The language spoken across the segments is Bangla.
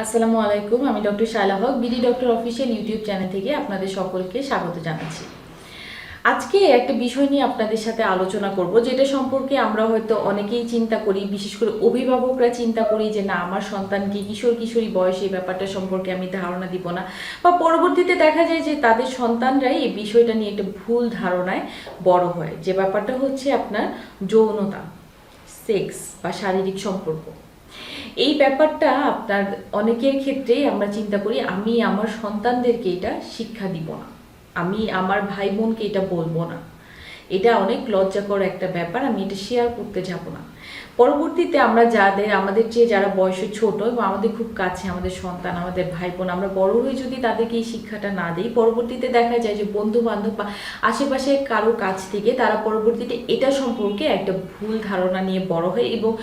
আসসালামু আলাইকুম, আমি doctor Shaila Haque, BD doctor official YouTube channel থেকে আপনাদের সকলকে স্বাগত জানাচ্ছি। আজকে একটা বিষয় নিয়ে আপনাদের সাথে আলোচনা করব, যেটা সম্পর্কে আমরা হয়তো অনেকেই চিন্তা করি, বিশেষ করে অভিভাবকরা চিন্তা করি যে, না, আমার সন্তানকে কিশোর কিশোরী বয়সে, এই ব্যাপারটা সম্পর্কে আমি ধারণা দিব না। বা পরবর্তীতে দেখা যায় যে, তাদের সন্তানরাই এই বিষয়টা নিয়ে একটা ভুল ধারণায় বড় হয়, যে ব্যাপারটা হচ্ছে আপনার যৌনতা, সেক্স বা শারীরিক সম্পর্ক। এই ব্যাপারটা আপনার অনেকের ক্ষেত্রেই আমরা চিন্তা করি, আমি আমার সন্তানদেরকে এটা শিক্ষা দিব না। আমি আমার ভাই বোনকে এটা বলব না। এটা অনেক লজ্জাকর একটা ব্যাপার, আমি এটা শেয়ার করতে যাব না। পরবর্তীতে আমরা যাদের, আমাদের চেয়ে যারা বয়সে ছোট এবং আমাদের খুব কাছে আমাদের সন্তান, আমাদের ভাই বোন আমরা বড় হয়ে যদি তাদেরকে এই শিক্ষাটা না দিই, পরবর্তীতে দেখা যায় যে বন্ধু বান্ধব বা আশেপাশে কারও কাছ থেকে তারা পরবর্তীতে এটা সম্পর্কে একটা ভুল ধারণা নিয়ে বড় হয় এবং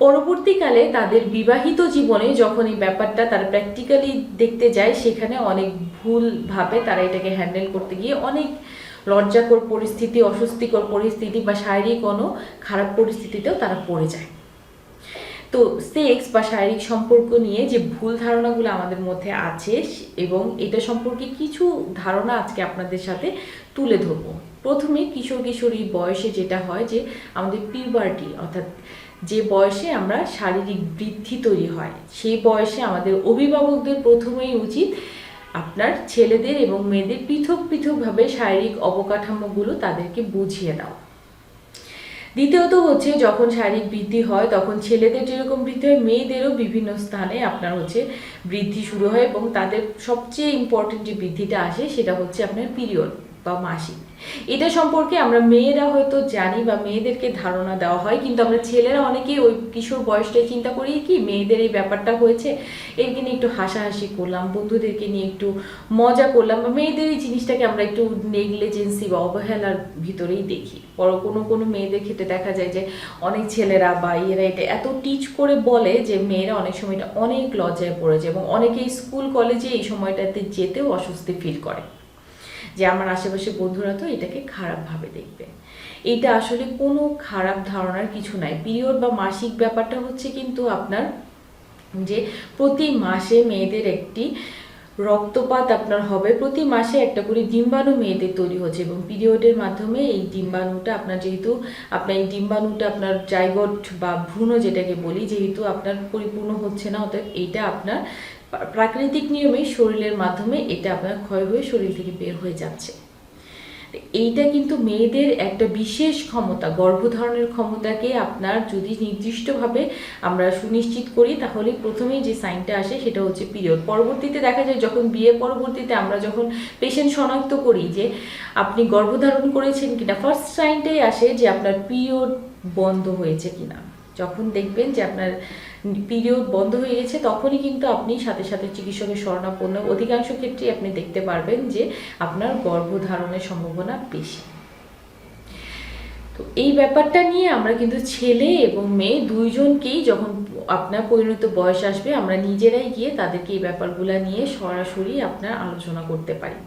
পরবর্তীকালে তাদের বিবাহিত জীবনে যখন এই ব্যাপারটা তারা প্র্যাকটিক্যালি দেখতে যায়, সেখানে অনেক ভুলভাবে তারা এটাকে হ্যান্ডেল করতে গিয়ে অনেক লজ্জাকর পরিস্থিতি, অস্বস্তিকর পরিস্থিতি বা শারীরিক কোনো খারাপ পরিস্থিতিতেও তারা পড়ে যায়। তো সেক্স বা শারীরিক সম্পর্ক নিয়ে যে ভুল ধারণাগুলো আমাদের মধ্যে আছে, এবং এটা সম্পর্কে কিছু ধারণা আজকে আপনাদের সাথে তুলে ধরবো। প্রথমে কিশোর কিশোরী বয়সে যেটা হয় যে, আমাদের পিউবার্টি অর্থাৎ যে বয়সে আমরা শারীরিক বৃদ্ধি তৈরি হয়, সেই বয়সে আমাদের অভিভাবকদের প্রথমেই উচিত আপনার ছেলেদের এবং মেয়েদের পৃথক পৃথকভাবে শারীরিক অবকাঠামোগুলো তাদেরকে বুঝিয়ে দেওয়া। দ্বিতীয়ত হচ্ছে যখন শারীরিক বৃদ্ধি হয়, তখন ছেলেদের যেরকম বৃদ্ধি হয়, মেয়েদেরও বিভিন্ন স্থানে আপনার হচ্ছে বৃদ্ধি শুরু হয় এবং তাদের সবচেয়ে ইম্পর্টেন্ট যে বৃদ্ধিটা আসে সেটা হচ্ছে আপনার পিরিয়ড বা মাসি এটা সম্পর্কে আমরা মেয়েরা হয়তো জানি বা মেয়েদেরকে ধারণা দেওয়া হয়, কিন্তু আমরা ছেলেরা অনেকেই ওই কিশোর বয়সটাই চিন্তা করি কি মেয়েদের এই ব্যাপারটা হয়েছে এরকে নিয়ে একটু হাসাহাসি করলাম, বন্ধুদেরকে নিয়ে একটু মজা করলাম বা মেয়েদের এই জিনিসটাকে আমরা একটু নেগলিজেন্সি বা অবহেলার ভিতরেই দেখি। বড় কোনো কোনো মেয়েদের ক্ষেত্রে দেখা যায় যে অনেক ছেলেরা বা এরা এটা এত টিচ করে বলে যে মেয়েরা অনেক সময় এটা অনেক লজ্জায় পড়ে যায় এবং অনেকেই স্কুল, কলেজে এই সময়টাতে যেতেও অস্বস্তি ফিল করে। যে আমার আশেপাশে বন্ধুরা তো এটাকে খারাপভাবে দেখবে। এটা আসলে কোনো খারাপ ধারণার কিছু নাই। পিরিয়ড বা মাসিক ব্যাপারটা হচ্ছে কিন্তু আপনার যে প্রতি মাসে মেয়েদের একটি রক্তপাত আপনার হবে। প্রতি মাসে একটা করে ডিম্বাণু মেয়েদের তৈরি হচ্ছে এবং পিরিয়ডের মাধ্যমে এই ডিম্বাণুটা আপনার যেহেতু, আপনার এই ডিম্বাণুটা আপনার জাইগট বা ভ্রূণ যেটাকে বলি, যেহেতু আপনার পরিপূর্ণ হচ্ছে না, অতএব এইটা আপনার প্রাকৃতিক নিয়মে শরীরের মাধ্যমে এটা আপনার ক্ষয় হয়ে শরীর থেকে বের হয়ে যাচ্ছে। এইটা কিন্তু মেয়েদের একটা বিশেষ ক্ষমতা, গর্ভধারণের ক্ষমতাকে আপনার যদি নির্দিষ্টভাবে আমরা সুনিশ্চিত করি, তাহলে প্রথমেই যে সাইনটা আসে সেটা হচ্ছে পিরিয়ড। পরবর্তীতে দেখা যায় যখন বিয়ে পরবর্তীতে আমরা যখন পেশেন্ট শনাক্ত করি যে আপনি গর্ভধারণ করেছেন কিনা ফার্স্ট সাইনটাই আসে যে আপনার পিরিয়ড বন্ধ হয়েছে কিনা। যখন দেখবেন যে আপনার পিরিয়ড বন্ধ হয়ে গেছে, তখনই কিন্তু আপনি সাথে সাথে চিকিৎসকের শরণাপন্ন অধিকাংশ ক্ষেত্রেই আপনি দেখতে পারবেন যে আপনার গর্ভধারণের সম্ভাবনা বেশি। তো এই ব্যাপারটা নিয়ে আমরা কিন্তু ছেলে এবং মেয়ে দুইজনকেই যখন আপনার পরিণত বয়স আসবে, আমরা নিজেরাই গিয়ে তাদেরকে এই ব্যাপারগুলো নিয়ে সরাসরি আপনার আলোচনা করতে পারি।